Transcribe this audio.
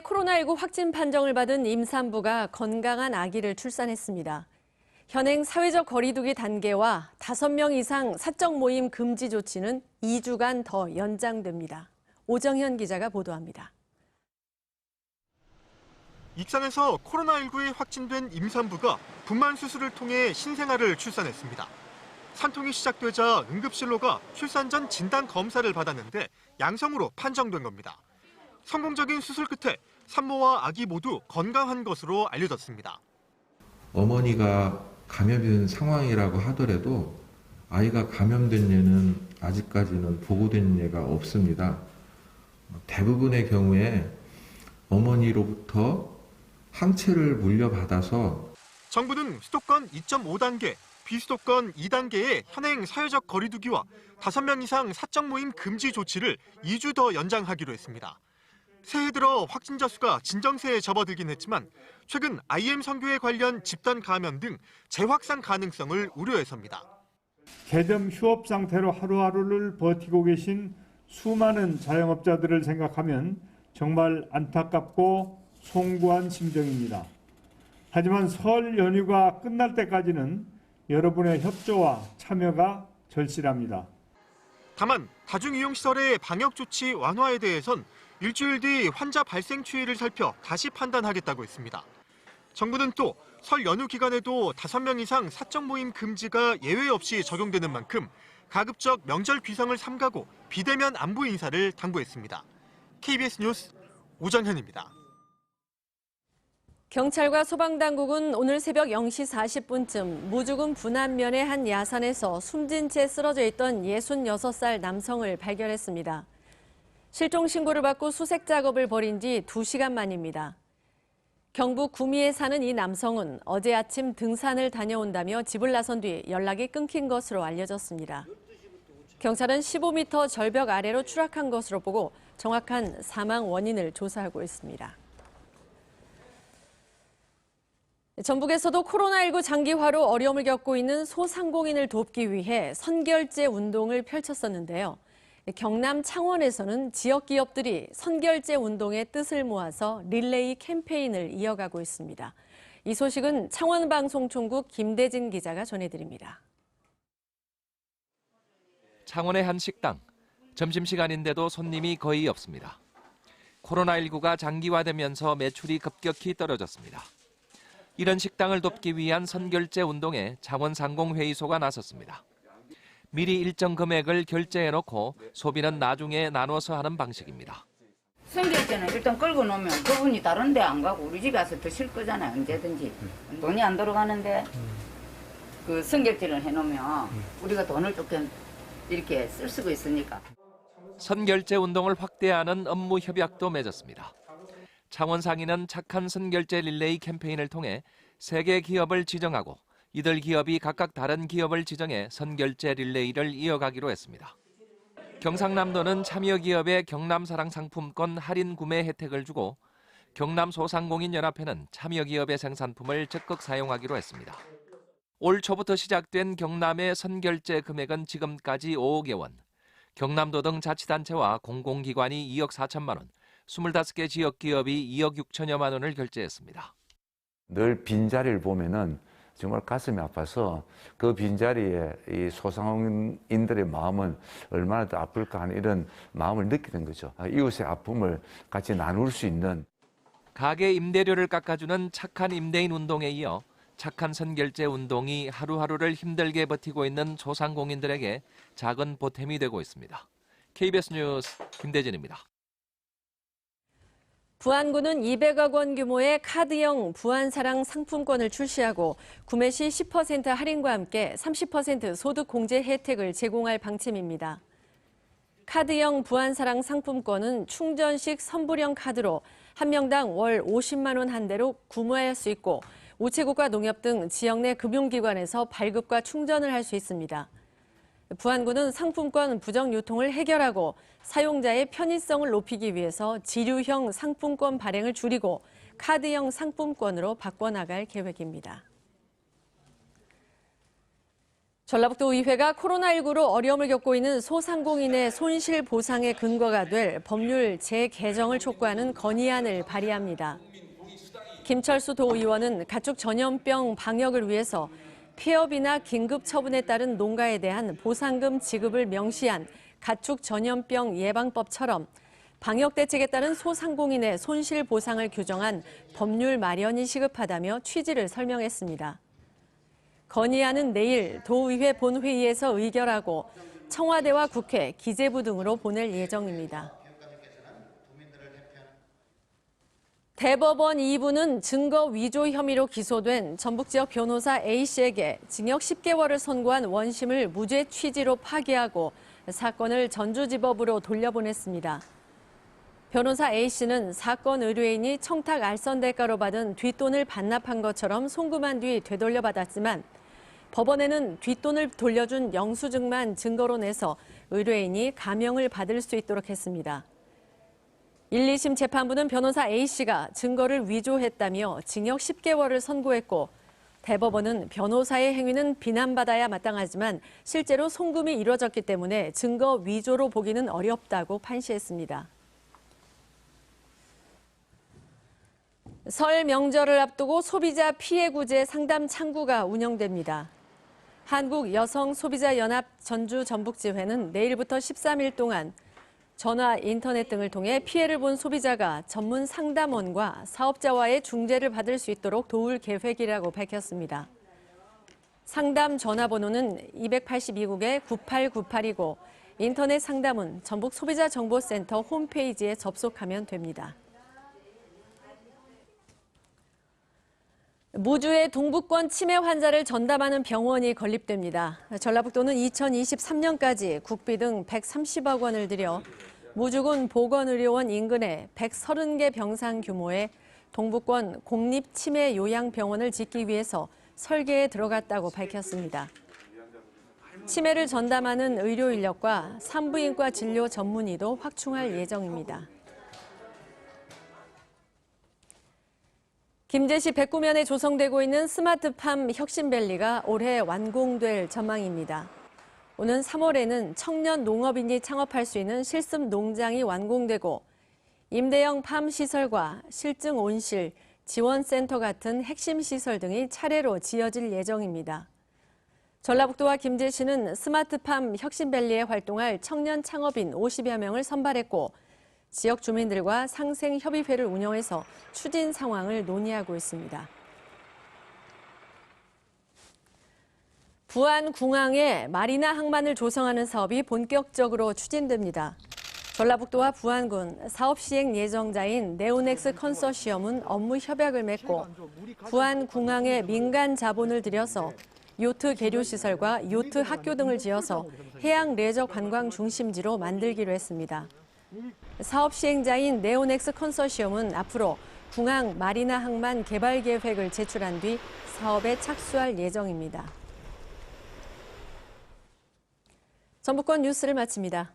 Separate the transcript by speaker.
Speaker 1: 코로나19 확진 판정을 받은 임산부가 건강한 아기를 출산했습니다. 현행 사회적 거리두기 단계와 5명 이상 사적 모임 금지 조치는 2주간 더 연장됩니다. 오정현 기자가 보도합니다.
Speaker 2: 익산에서 코로나19에 확진된 임산부가 분만 수술을 통해 신생아를 출산했습니다. 산통이 시작되자 응급실로 가 출산 전 진단 검사를 받았는데 양성으로 판정된 겁니다. 성공적인 수술 끝에 산모와 아기 모두 건강한 것으로 알려졌습니다.
Speaker 3: 어머니가 감염된 상황이라고 하더라도 아이가 감염된 예는 아직까지는 보고된 예가 없습니다. 대부분의 경우에 어머니로부터 항체를 물려받아서
Speaker 2: 정부는 수도권 2.5단계, 비수도권 2단계의 현행 사회적 거리두기와 5명 이상 사적 모임 금지 조치를 2주 더 연장하기로 했습니다. 새해 들어 확진자 수가 진정세에 접어들긴 했지만 최근 IM 선교에 관련 집단 감염 등 재확산 가능성을 우려해서입니다.
Speaker 4: 개점 휴업 상태로 하루하루를 버티고 계신 수많은 자영업자들을 생각하면 정말 안타깝고 송구한 심정입니다. 하지만 설 연휴가 끝날 때까지는 여러분의 협조와 참여가 절실합니다.
Speaker 2: 다만 다중이용시설의 방역 조치 완화에 대해선 일주일 뒤 환자 발생 추이를 살펴 다시 판단하겠다고 했습니다. 정부는 또 설 연휴 기간에도 5명 이상 사적 모임 금지가 예외 없이 적용되는 만큼 가급적 명절 귀성을 삼가고 비대면 안부 인사를 당부했습니다. KBS 뉴스 오정현입니다.
Speaker 1: 경찰과 소방당국은 오늘 새벽 0시 40분쯤 무주군 분안면의 한 야산에서 숨진 채 쓰러져 있던 66살 남성을 발견했습니다. 실종 신고를 받고 수색 작업을 벌인 지 2시간 만입니다. 경북 구미에 사는 이 남성은 어제 아침 등산을 다녀온다며 집을 나선 뒤 연락이 끊긴 것으로 알려졌습니다. 경찰은 15m 절벽 아래로 추락한 것으로 보고 정확한 사망 원인을 조사하고 있습니다. 전북에서도 코로나19 장기화로 어려움을 겪고 있는 소상공인을 돕기 위해 선결제 운동을 펼쳤었는데요. 경남 창원에서는 지역 기업들이 선결제 운동의 뜻을 모아서 릴레이 캠페인을 이어가고 있습니다. 이 소식은 창원방송총국 김대진 기자가 전해드립니다.
Speaker 5: 창원의 한 식당. 점심시간인데도 손님이 거의 없습니다. 코로나19가 장기화되면서 매출이 급격히 떨어졌습니다. 이런 식당을 돕기 위한 선결제 운동에 창원상공회의소가 나섰습니다. 미리 일정 금액을 결제해놓고 소비는 나중에 나눠서 하는 방식입니다.
Speaker 6: 선결제는 일단 끌고 놓으면 그분이 다른 데 안 가고 우리 집에 와서 드실 거잖아요 언제든지. 돈이 안 들어가는데 그 선결제를 해놓으면 우리가 돈을 조금 이렇게 쓸 수가 있으니까.
Speaker 5: 선결제 운동을 확대하는 업무 협약도 맺었습니다. 창원 상인은 착한 선결제 릴레이 캠페인을 통해 세개 기업을 지정하고 이들 기업이 각각 다른 기업을 지정해 선결제 릴레이를 이어가기로 했습니다. 경상남도는 참여 기업에 경남사랑 상품권 할인 구매 혜택을 주고 경남 소상공인 연합회는 참여 기업의 생산품을 적극 사용하기로 했습니다. 올 초부터 시작된 경남의 선결제 금액은 지금까지 5억여 원. 경남도 등 자치단체와 공공기관이 2억 4천만 원, 25개 지역 기업이 2억 6천여만 원을 결제했습니다.
Speaker 7: 늘 빈자리를 보면은 정말 가슴이 아파서 그 빈자리에 이 소상공인들의 마음은 얼마나 더 아플까 하는 이런 마음을 느끼는 거죠. 이웃의 아픔을 같이 나눌 수 있는
Speaker 5: 가게 임대료를 깎아주는 착한 임대인 운동에 이어 착한 선결제 운동이 하루하루를 힘들게 버티고 있는 소상공인들에게 작은 보탬이 되고 있습니다. KBS 뉴스 김대진입니다.
Speaker 1: 부안군은 200억 원 규모의 카드형 부안사랑 상품권을 출시하고 구매 시 10% 할인과 함께 30% 소득 공제 혜택을 제공할 방침입니다. 카드형 부안사랑 상품권은 충전식 선불형 카드로 한 명당 월 50만 원 한 대로 구매할 수 있고 우체국과 농협 등 지역 내 금융기관에서 발급과 충전을 할 수 있습니다. 부안군은 상품권 부정 유통을 해결하고 사용자의 편의성을 높이기 위해서 지류형 상품권 발행을 줄이고 카드형 상품권으로 바꿔나갈 계획입니다. 전라북도 의회가 코로나19로 어려움을 겪고 있는 소상공인의 손실 보상의 근거가 될 법률 재개정을 촉구하는 건의안을 발의합니다. 김철수 도의원은 가축 전염병 방역을 위해서 폐업이나 긴급 처분에 따른 농가에 대한 보상금 지급을 명시한 가축 전염병 예방법처럼 방역 대책에 따른 소상공인의 손실 보상을 규정한 법률 마련이 시급하다며 취지를 설명했습니다. 건의안은 내일 도의회 본회의에서 의결하고 청와대와 국회, 기재부 등으로 보낼 예정입니다. 대법원 2부는 증거 위조 혐의로 기소된 전북 지역 변호사 A씨에게 징역 10개월을 선고한 원심을 무죄 취지로 파기하고 사건을 전주지법으로 돌려보냈습니다. 변호사 A씨는 사건 의뢰인이 청탁 알선 대가로 받은 뒷돈을 반납한 것처럼 송금한 뒤 되돌려받았지만 법원에는 뒷돈을 돌려준 영수증만 증거로 내서 의뢰인이 감형을 받을 수 있도록 했습니다. 1, 2심 재판부는 변호사 A씨가 증거를 위조했다며 징역 10개월을 선고했고 대법원은 변호사의 행위는 비난받아야 마땅하지만 실제로 송금이 이뤄졌기 때문에 증거 위조로 보기는 어렵다고 판시했습니다. 설 명절을 앞두고 소비자 피해 구제 상담 창구가 운영됩니다. 한국 여성 소비자 연합 전주 전북지회는 내일부터 13일 동안 전화, 인터넷 등을 통해 피해를 본 소비자가 전문 상담원과 사업자와의 중재를 받을 수 있도록 도울 계획이라고 밝혔습니다. 상담 전화번호는 282국에 9898이고 인터넷 상담은 전북 소비자정보센터 홈페이지에 접속하면 됩니다. 무주의 동북권 치매 환자를 전담하는 병원이 건립됩니다. 전라북도는 2023년까지 국비 등 130억 원을 들여 무주군 보건의료원 인근에 130개 병상 규모의 동북권 공립 치매 요양병원을 짓기 위해서 설계에 들어갔다고 밝혔습니다. 치매를 전담하는 의료 인력과 산부인과 진료 전문의도 확충할 예정입니다. 김제시 백구면에 조성되고 있는 스마트팜 혁신밸리가 올해 완공될 전망입니다. 오는 3월에는 청년 농업인이 창업할 수 있는 실습 농장이 완공되고 임대형 팜 시설과 실증 온실, 지원센터 같은 핵심 시설 등이 차례로 지어질 예정입니다. 전라북도와 김제시는 스마트팜 혁신밸리에 활동할 청년 창업인 50여 명을 선발했고 지역 주민들과 상생협의회를 운영해서 추진 상황을 논의하고 있습니다. 부안 궁항에 마리나 항만을 조성하는 사업이 본격적으로 추진됩니다. 전라북도와 부안군 사업 시행 예정자인 네오넥스 컨소시엄은 업무 협약을 맺고 부안 궁항에 민간 자본을 들여서 요트 계류 시설과 요트 학교 등을 지어서 해양 레저 관광 중심지로 만들기로 했습니다. 사업 시행자인 네오넥스 컨소시엄은 앞으로 궁항 마리나 항만 개발 계획을 제출한 뒤 사업에 착수할 예정입니다. 전북권 뉴스를 마칩니다.